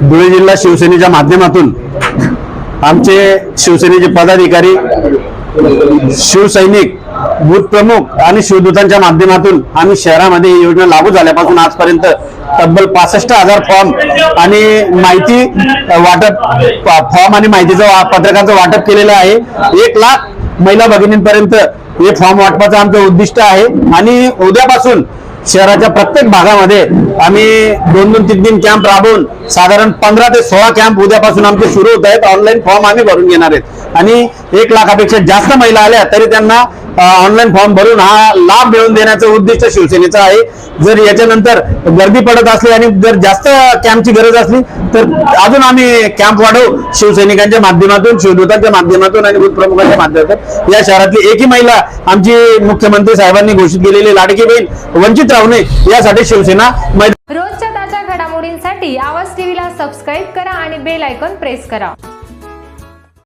धुळे जिल्हा शिवसेनेच्या माध्यमातून आमचे शिवसेनेचे पदाधिकारी शिवसैनिक बूथ प्रमुख आणि शिवदूतांच्या माध्यमातून आम्ही शहरामध्ये ही योजना लागू झाल्यापासून आजपर्यंत तब्बल पासष्ट हजार फॉर्म आणि माहिती वाटप फॉर्म आणि माहितीचं पत्रकाचं वाटप केलेलं आहे. एक लाख महिला भगिनींपर्यंत हे फॉर्म वाटपाचं आमचं उद्दिष्ट आहे. आणि उद्यापासून शहराच्या प्रत्येक भागामध्ये आम्ही दोन दोन तीन तीन कॅम्प राबवून साधारण पंधरा ते सोळा कॅम्प उद्यापासून आमचे सुरू होत आहेत. ऑनलाईन फॉर्म आम्ही भरून घेणार आहेत. आणि एक लाखापेक्षा जास्त महिला आल्या तरी त्यांना ऑनलाईन फॉर्म भरून हा लाभ मिळवून देण्याचं उद्दिष्ट शिवसेनेचं आहे. जर याच्यानंतर गर्दी पडत असली आणि जर जास्त कॅम्पची गरज असली तर अजून आम्ही कॅम्प वाढवू शिवसैनिकांच्या माध्यमातून शिवदूतांच्या माध्यमातून आणि बूथ प्रमुखांच्या माध्यमातून. या शहरातली एकही महिला आमची मुख्यमंत्री साहेबांनी घोषित केलेली लाडकी बहीण वंचित राहू नये यासाठी शिवसेना रोजच्या ताज्या घडामोडींसाठी आवाज टीव्हीला सबस्क्राईब करा आणि बेल आयकॉन प्रेस करा.